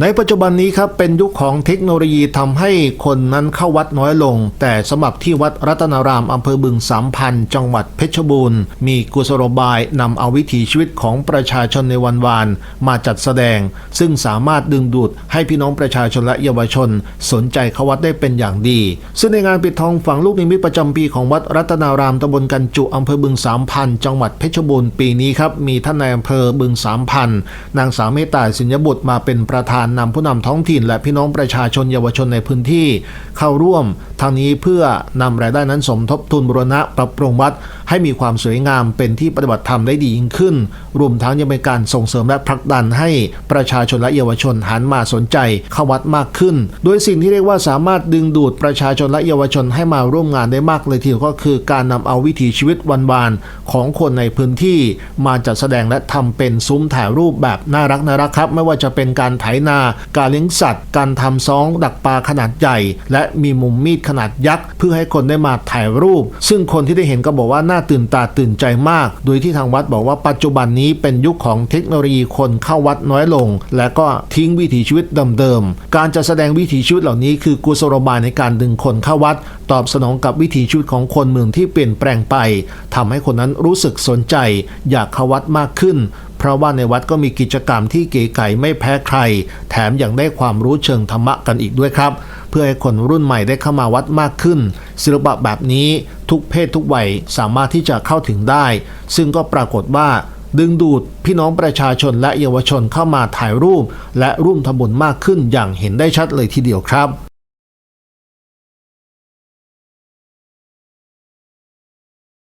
ในปัจจุบันนี้ครับเป็นยุคของเทคโนโลยีทำให้คนนั้นเข้าวัดน้อยลง แต่สำหรับที่วัดรัตนารามอำเภอบึงสามพันจังหวัดเพชรบูรณ์ มีกุศโลบายนำเอาวิถีชีวิตของประชาชนในวันวาน มาจัดแสดง ซึ่งสามารถดึงดูดให้พี่น้องประชาชนและเยาวชน สนใจเข้าวัดได้เป็นอย่างดี ซึ่งในงานปิดทองฝังลูกนิมิตประจำปีของวัดรัตนารามตำบลกันจุอำเภอบึงสามพันจังหวัดเพชรบูรณ์ปีนี้ครับมีท่านนายอำเภอบึงสามพันนางสาวเมตตาสิญญบุตรมาเป็นประธานนำผู้นำท้องถิ่น และพี่น้องประชาชนเยาวชนในพื้นที่ เข้าร่วมทางนี้เพื่อนำรายได้นั้นสมทบทุนบูรณะปรับปรุงวัด ให้มีความสวยงามเป็นที่ปฏิบัติธรรมได้ดียิ่งขึ้น รวมทั้งยังเป็นการส่งเสริมและผลักดันให้ประชาชนและเยาวชนหันมาสนใจเข้าวัดมากขึ้น โดยสิ่งที่เรียกว่าสามารถดึงดูดประชาชนและเยาวชนให้มาร่วมงานได้มากเลยทีเดียวก็คือการนำเอาวิถีชีวิตวันวานๆของคนในพื้นที่ มาจัดแสดงและทำเป็นซุ้มถ่ายรูปแบบน่ารักน่ารักครับ ไม่ว่าจะเป็นการไถนาการเลี้ยงสัตว์ การทำซองดักปลาขนาดใหญ่ และมีมุมมีดขนาดยักษ์เพื่อให้คนได้มาถ่ายรูป ซึ่งคนที่ได้เห็นก็บอกว่าน่าตื่นตาตื่นใจมาก โดยที่ทางวัดบอกว่าปัจจุบันนี้เป็นยุคของเทคโนโลยีคนเข้าวัดน้อยลง และก็ทิ้งวิถีชีวิตเดิมๆ การจะแสดงวิถีชีวิตเหล่านี้คือกุศโลบายในการดึงคนเข้าวัด ตอบสนองกับวิถีชีวิตของคนเมืองที่เปลี่ยนแปลงไปทำให้คนนั้นรู้สึกสนใจ อยากเข้าวัดมากขึ้น เพราะว่าในวัดก็มีกิจกรรมที่เก๋ไก๋ไม่แพ้ใคร แถมยังได้ความรู้เชิงธรรมะกันอีกด้วยครับ เพื่อให้คนรุ่นใหม่ได้เข้ามาวัดมากขึ้น ศิลปะแบบนี้ทุกเพศทุกวัยสามารถที่จะเข้าถึงได้ ซึ่งก็ปรากฏว่าดึงดูดพี่น้องประชาชนและเยาวชนเข้ามาถ่ายรูป และร่วมทำบุญมากขึ้นอย่างเห็นได้ชัดเลยทีเดียวครับ